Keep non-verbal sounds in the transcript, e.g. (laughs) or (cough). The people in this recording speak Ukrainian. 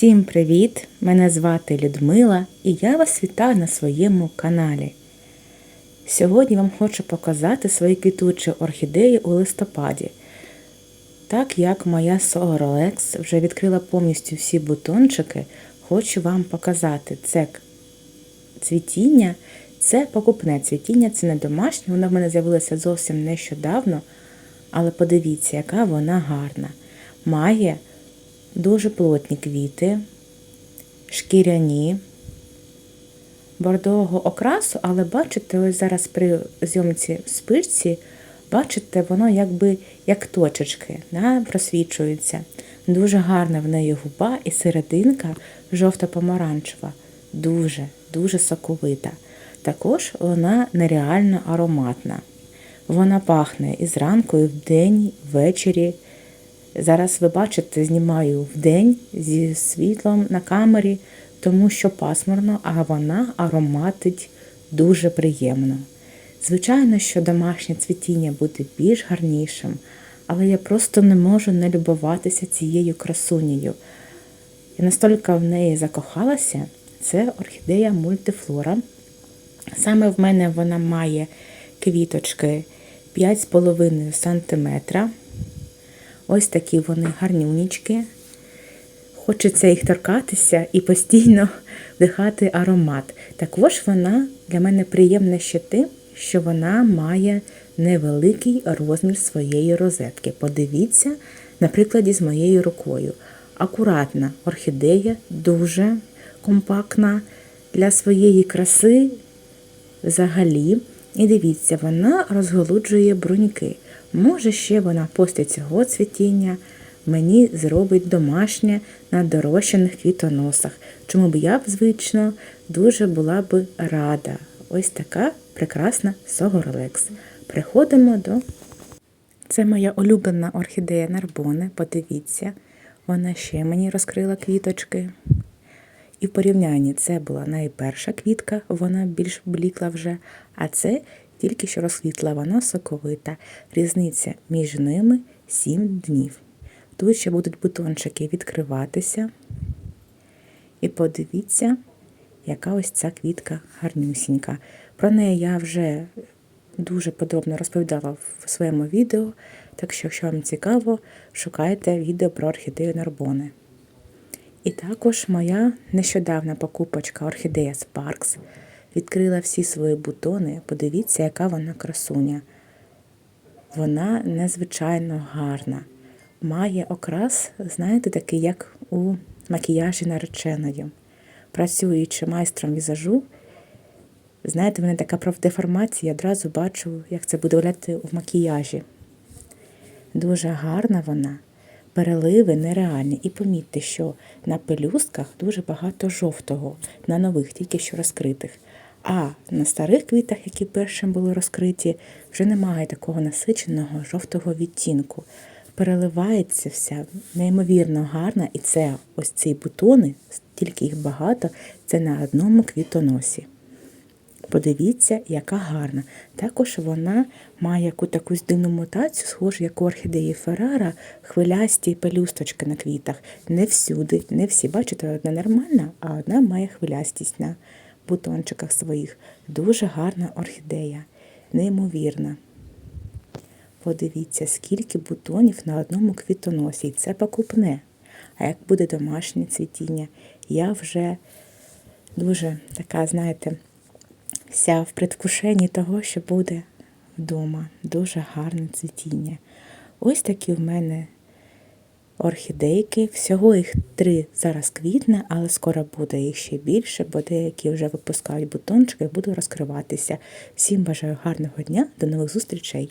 Всім привіт! Мене звати Людмила і я вас вітаю на своєму каналі. Сьогодні вам хочу показати свої квітучі орхідеї у листопаді. Так як моя Соролекс вже відкрила повністю всі бутончики, хочу вам показати це цвітіння, це покупне цвітіння, це не домашнє, воно в мене з'явилося зовсім нещодавно, але подивіться, яка вона гарна. Має дуже плотні квіти, шкіряні, бордового окрасу, але бачите, ось зараз при зйомці спичці, бачите, воно якби як точечки да, просвічується. Дуже гарна в неї губа і серединка жовто-помаранчева, дуже, дуже соковита. Також вона нереально ароматна. Вона пахне і зранку, і вдень, ввечері. Зараз ви бачите, знімаю вдень зі світлом на камері, тому що пасмурно, а вона ароматить дуже приємно. Звичайно, що домашнє цвітіння буде більш гарнішим, але я просто не можу не любуватися цією красунею. Я настільки в неї закохалася, це орхідея мультифлора. Саме в мене вона має квіточки 5,5 см. Ось такі вони гарнюнічки. Хочеться їх торкатися і постійно (laughs) вдихати аромат. Також вона для мене приємна ще тим, що вона має невеликий розмір своєї розетки. Подивіться, на прикладі з моєю рукою. Акуратна орхідея, дуже компактна для своєї краси взагалі. І дивіться, вона розголуджує бруньки. Може, ще вона після цього цвітіння мені зробить домашнє на дорощених квітоносах, чому б я б, звично, дуже була б рада. Ось така прекрасна Согорлекс. Приходимо до. Це моя улюблена орхідея Нарбоне, подивіться, вона ще мені розкрила квіточки. І в порівнянні це була найперша квітка, вона більш блікла вже, а це тільки що розквітла, вона соковита. Різниця між ними 7 днів. Тут ще будуть бутончики відкриватися. І подивіться, яка ось ця квітка гарнюсінька. Про неї я вже дуже подробно розповідала в своєму відео, так що, якщо вам цікаво, шукайте відео про орхідею Нарбоне. І також моя нещодавна покупочка Орхідея Sparks відкрила всі свої бутони. Подивіться, яка вона красуня. Вона незвичайно гарна. Має окрас, знаєте, такий, як у макіяжі нареченої. Працюючи майстром візажу, знаєте, в мене така профдеформація, я одразу бачу, як це буде виглядати в макіяжі. Дуже гарна вона переливи нереальні. І помітьте, що на пелюстках дуже багато жовтого, на нових, тільки що розкритих. А на старих квітах, які першим були розкриті, вже немає такого насиченого жовтого відтінку. Переливається вся неймовірно гарна, і це ось ці бутони, стільки їх багато, це на одному квітоносі. Подивіться, яка гарна. Також вона має яку таку дивну мутацію, схожу, як у орхідеї Феррара, хвилясті пелюсточки на квітах. Не всюди, не всі. Бачите, одна нормальна, а одна має хвилястість на бутончиках своїх. Дуже гарна орхідея, неймовірна. Подивіться, скільки бутонів на одному квітоносі. І це покупне. А як буде домашнє цвітіння, я вже дуже така, знаєте, вся в предвкушенні того, що буде вдома. Дуже гарне цвітіння. Ось такі в мене орхідейки. Всього їх три зараз квітне, але скоро буде їх ще більше, бо деякі вже випускають бутончики і буду розкриватися. Всім бажаю гарного дня, до нових зустрічей!